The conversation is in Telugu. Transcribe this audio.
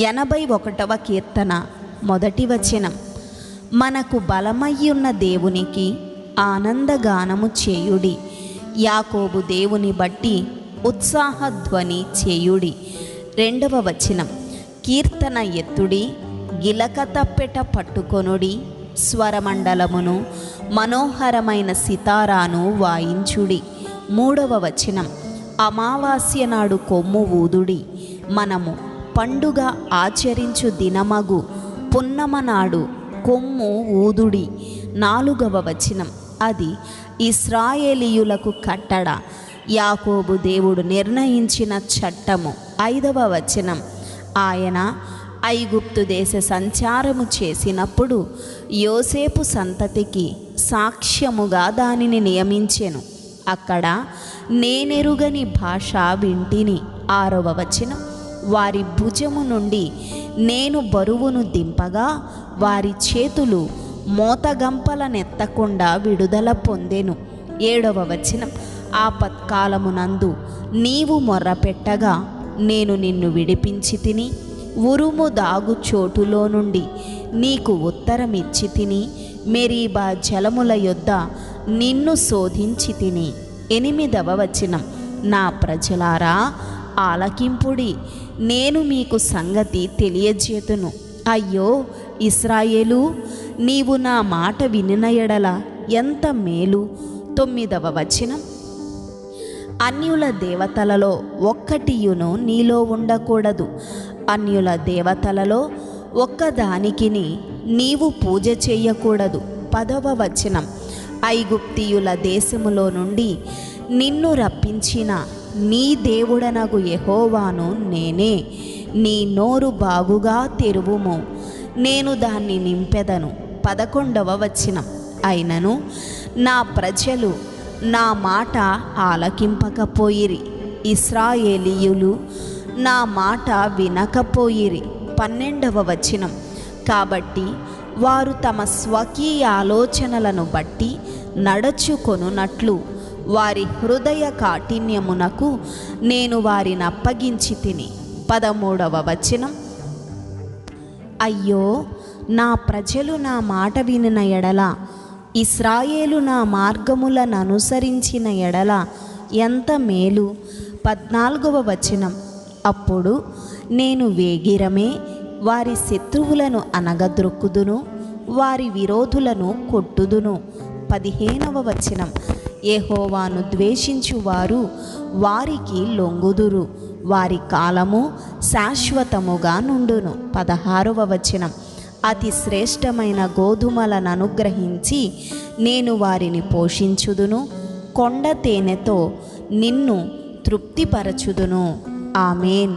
ఎనభై ఒకటవ కీర్తన మొదటి వచనం. మనకు బలమయ్యున్న దేవునికి ఆనందగానము చేయుడి. యాకోబు దేవుని బట్టి ఉత్సాహధ్వని చేయుడి. రెండవ వచనం. కీర్తన ఎత్తుడి గిలకతప్పెట పట్టుకొనుడి స్వరమండలమును మనోహరమైన సితారాను వాయించుడి. మూడవ వచనం. అమావాస్య నాడు కొమ్ము ఊదుడి. మనము పండుగ ఆచరించు దినమగు పున్నమనాడు కొమ్ము ఊదుడి. నాలుగవ వచనం. అది ఇస్రాయేలీయులకు కట్టడ. యాకోబు దేవుడు నిర్ణయించిన చట్టము. ఐదవ వచనం. ఆయన ఐగుప్తు దేశ సంచారము చేసినప్పుడు యోసేపు సంతతికి సాక్ష్యముగా దానిని నియమించెను. అక్కడ నేనెరుగని భాష వింటిని. ఆరవ వచనం. వారి భుజము నుండి నేను బరువును దింపగా వారి చేతులు మోతగంపలనెత్తకుండా విడుదల పొందెను. ఏడవ వచనం. ఆపత్కాలమునందు నీవు మొర్రపెట్టగా నేను నిన్ను విడిపించి తిని ఉరుము దాగు చోటులో నుండి నీకు ఉత్తరమిచ్చి తిని మెరీబా జలముల యొద్ద నిన్ను శోధించి తిని. ఎనిమిదవ వచనం. నా ప్రజలారా ఆలకింపుడి నేను మీకు సంగతి తెలియజేతును. అయ్యో ఇస్రాయేలు నీవు నా మాట వినిన ఎడల ఎంత మేలు. తొమ్మిదవ వచనం. అన్యుల దేవతలలో ఒక్కటియును నీలో ఉండకూడదు. అన్యుల దేవతలలో ఒక్కదానికిని నీవు పూజ చేయకూడదు. పదవ వచనం. ఐగుప్తియుల దేశములో నుండి నిన్ను రప్పించిన నీ దేవుడనగు యహోవాను నేనే. నీ నోరు బాగుగా తెరువుము. నేను దాన్ని నింపెదను. పదకొండవ వచనం. అయినను నా ప్రజలు నా మాట ఆలకింపకపోయిరి. ఇస్రాయేలీయులు నా మాట వినకపోయిరి. పన్నెండవ వచనం. కాబట్టి వారు తమ స్వకీయ ఆలోచనలను బట్టి నడచుకొనున్నట్లు వారి హృదయ కాఠిన్యమునకు నేను వారిని అప్పగించి తిని. పదమూడవ వచనం. అయ్యో నా ప్రజలు నా మాట వినిన ఎడల ఇస్రాయేలు నా మార్గములను అనుసరించిన ఎడల ఎంత మేలు. పద్నాలుగవ వచనం. అప్పుడు నేను వేగిరమే వారి శత్రువులను అనగద్రొక్కుదును వారి విరోధులను కొట్టుదును. పదిహేనవ వచనం. ఏహోవాను ద్వేషించువారు వారికి లొంగుదురు. వారి కాలము శాశ్వతముగా నుండును. పదహారవ వచనం. అతి శ్రేష్టమైన గోధుమలను అనుగ్రహించి నేను వారిని పోషించుదును. కొండ తేనెతో నిన్ను తృప్తిపరచుదును. ఆమెన్.